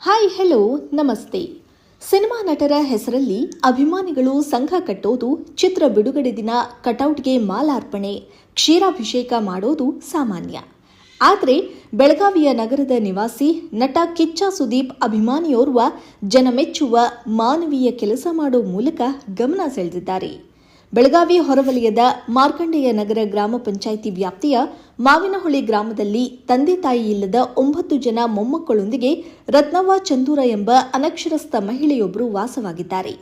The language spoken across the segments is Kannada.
ಹಾಯ್ ಹೆಲೋ ನಮಸ್ತೆ. ಸಿನಿಮಾ ನಟರ ಹೆಸರಲ್ಲಿ ಅಭಿಮಾನಿಗಳು ಸಂಘ ಕಟ್ಟೋದು, ಚಿತ್ರ ಬಿಡುಗಡೆ ದಿನ ಕಟೌಟ್ಗೆ ಮಾಲಾರ್ಪಣೆ, ಕ್ಷೀರಾಭಿಷೇಕ ಮಾಡೋದು ಸಾಮಾನ್ಯ. ಆದರೆ ಬೆಳಗಾವಿಯ ನಗರದ ನಿವಾಸಿ ನಟ ಕಿಚ್ಚ ಸುದೀಪ್ ಅಭಿಮಾನಿಯೋರ್ವ ಜನಮೆಚ್ಚುವ ಮಾನವೀಯ ಕೆಲಸ ಮಾಡೋ ಮೂಲಕ ಗಮನ ಸೆಳೆದಿದ್ದಾರೆ. ಬೆಳಗಾವಿ ಹೊರವಲಯದ ಮಾರ್ಕಂಡೆಯ ನಗರ ಗ್ರಾಮ ಪಂಚಾಯಿತಿ ವ್ಯಾಪ್ತಿಯ ಮಾವಿನಹೊಳಿ ಗ್ರಾಮದಲ್ಲಿ ತಂದೆ ತಾಯಿ ಇಲ್ಲದ ಒಂಬತ್ತು ಜನ ಮೊಮ್ಮಕ್ಕಳೊಂದಿಗೆ ರತ್ನವ್ವ ಚಂದೂರ ಎಂಬ ಅನಕ್ಷರಸ್ಥ ಮಹಿಳೆಯೊಬ್ಬರು ವಾಸವಾಗಿದ್ದಾರೆ.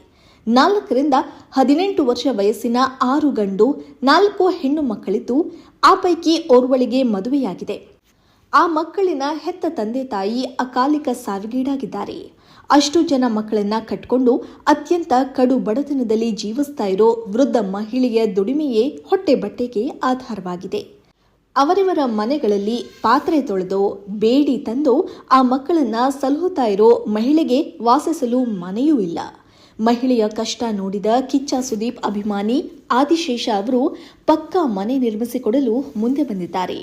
ನಾಲ್ಕರಿಂದ ಹದಿನೆಂಟು ವರ್ಷ ವಯಸ್ಸಿನ ಆರು ಗಂಡು, ನಾಲ್ಕು ಹೆಣ್ಣು ಮಕ್ಕಳಿದ್ದು ಆ ಪೈಕಿ ಓರ್ವಳಿಗೆ ಮದುವೆಯಾಗಿದೆ. ಆ ಮಕ್ಕಳಿನ ಹೆತ್ತ ತಂದೆ ತಾಯಿ ಅಕಾಲಿಕ ಸಾವಿಗೀಡಾಗಿದ್ದಾರೆ. ಅಷ್ಟು ಜನ ಮಕ್ಕಳನ್ನ ಕಟ್ಕೊಂಡು ಅತ್ಯಂತ ಕಡು ಬಡತನದಲ್ಲಿ ಜೀವಿಸ್ತಾ ಇರೋ ವೃದ್ಧ ಮಹಿಳೆಯ ದುಡಿಮೆಯೇ ಹೊಟ್ಟೆ ಬಟ್ಟೆಗೆ ಆಧಾರವಾಗಿದೆ. ಅವರಿವರ ಮನೆಗಳಲ್ಲಿ ಪಾತ್ರೆ ತೊಳೆದು ಬೇಡಿ ತಂದು ಆ ಮಕ್ಕಳನ್ನ ಸಲಹುತ್ತಾ ಇರೋ ಮಹಿಳೆಗೆ ವಾಸಿಸಲು ಮನೆಯೂ ಇಲ್ಲ. ಮಹಿಳೆಯ ಕಷ್ಟ ನೋಡಿದ ಕಿಚ್ಚ ಸುದೀಪ್ ಅಭಿಮಾನಿ ಆದಿಶೇಷ ಅವರು ಪಕ್ಕಾ ಮನೆ ನಿರ್ಮಿಸಿಕೊಡಲು ಮುಂದೆ ಬಂದಿದ್ದಾರೆ.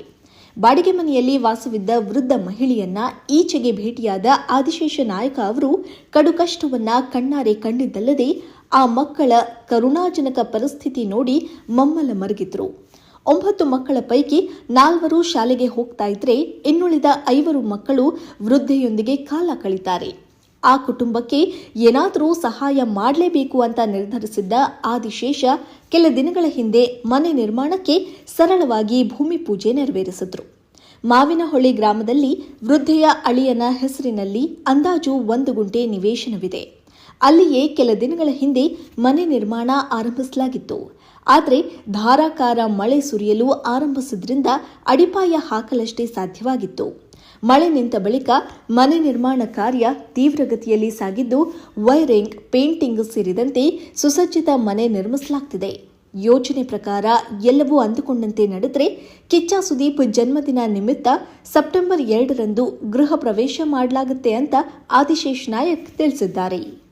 ಬಾಡಿಗೆ ಮನೆಯಲ್ಲಿ ವಾಸವಿದ್ದ ವೃದ್ಧ ಮಹಿಳೆಯನ್ನ ಈಚೆಗೆ ಭೇಟಿಯಾದ ಆದಿಶೇಷ ನಾಯಕ ಅವರು ಕಡು ಕಷ್ಟವನ್ನ ಕಣ್ಣಾರೆ ಕಂಡಿದ್ದಲ್ಲದೆ ಆ ಮಕ್ಕಳ ಕರುಣಾಜನಕ ಪರಿಸ್ಥಿತಿ ನೋಡಿ ಮಮ್ಮಲ ಮರಗಿದ್ರು. ಒಂಬತ್ತು ಮಕ್ಕಳ ಪೈಕಿ ನಾಲ್ವರು ಶಾಲೆಗೆ ಹೋಗ್ತಾ ಇದ್ರೆ ಇನ್ನುಳಿದ ಐವರು ಮಕ್ಕಳು ವೃದ್ಧೆಯೊಂದಿಗೆ ಕಾಲ ಕಳೀತಾರೆ. ಆ ಕುಟುಂಬಕ್ಕೆ ಏನಾದರೂ ಸಹಾಯ ಮಾಡಲೇಬೇಕು ಅಂತ ನಿರ್ಧರಿಸಿದ್ದ ಆದಿಶೇಷ ಕೆಲ ದಿನಗಳ ಹಿಂದೆ ಮನೆ ನಿರ್ಮಾಣಕ್ಕೆ ಸರಳವಾಗಿ ಭೂಮಿ ಪೂಜೆ ನೆರವೇರಿಸಿದ್ರು. ಮಾವಿನಹೊಳಿ ಗ್ರಾಮದಲ್ಲಿ ವೃದ್ಧೆಯ ಅಳಿಯನ ಹೆಸರಿನಲ್ಲಿ ಅಂದಾಜು ಒಂದು ಗುಂಟೆ ನಿವೇಶನವಿದೆ. ಅಲ್ಲಿಯೇ ಕೆಲ ದಿನಗಳ ಹಿಂದೆ ಮನೆ ನಿರ್ಮಾಣ ಆರಂಭಿಸಲಾಗಿತ್ತು. ಆದರೆ ಧಾರಾಕಾರ ಮಳೆ ಸುರಿಯಲು ಆರಂಭಿಸಿದ್ರಿಂದ ಅಡಿಪಾಯ ಹಾಕಲಷ್ಟೇ ಸಾಧ್ಯವಾಗಿತ್ತು. ಮಳೆ ನಿಂತ ಬಳಿಕ ಮನೆ ನಿರ್ಮಾಣ ಕಾರ್ಯ ತೀವ್ರಗತಿಯಲ್ಲಿ ಸಾಗಿದ್ದು ವೈರಿಂಗ್, ಪೇಂಟಿಂಗ್ ಸೇರಿದಂತೆ ಸುಸಜ್ಜಿತ ಮನೆ ನಿರ್ಮಿಸಲಾಗ್ತಿದೆ. ಯೋಜನೆ ಪ್ರಕಾರ ಎಲ್ಲವೂ ಅಂದುಕೊಂಡಂತೆ ನಡೆದರೆ ಕಿಚ್ಚ ಸುದೀಪ್ ಜನ್ಮದಿನ ನಿಮಿತ್ತ ಸೆಪ್ಟೆಂಬರ್ ಎರಡರಂದು ಗೃಹ ಪ್ರವೇಶ ಮಾಡಲಾಗುತ್ತೆ ಅಂತ ಆದಿಶೇಷ್ ನಾಯಕ್ ತಿಳಿಸಿದ್ದಾರೆ.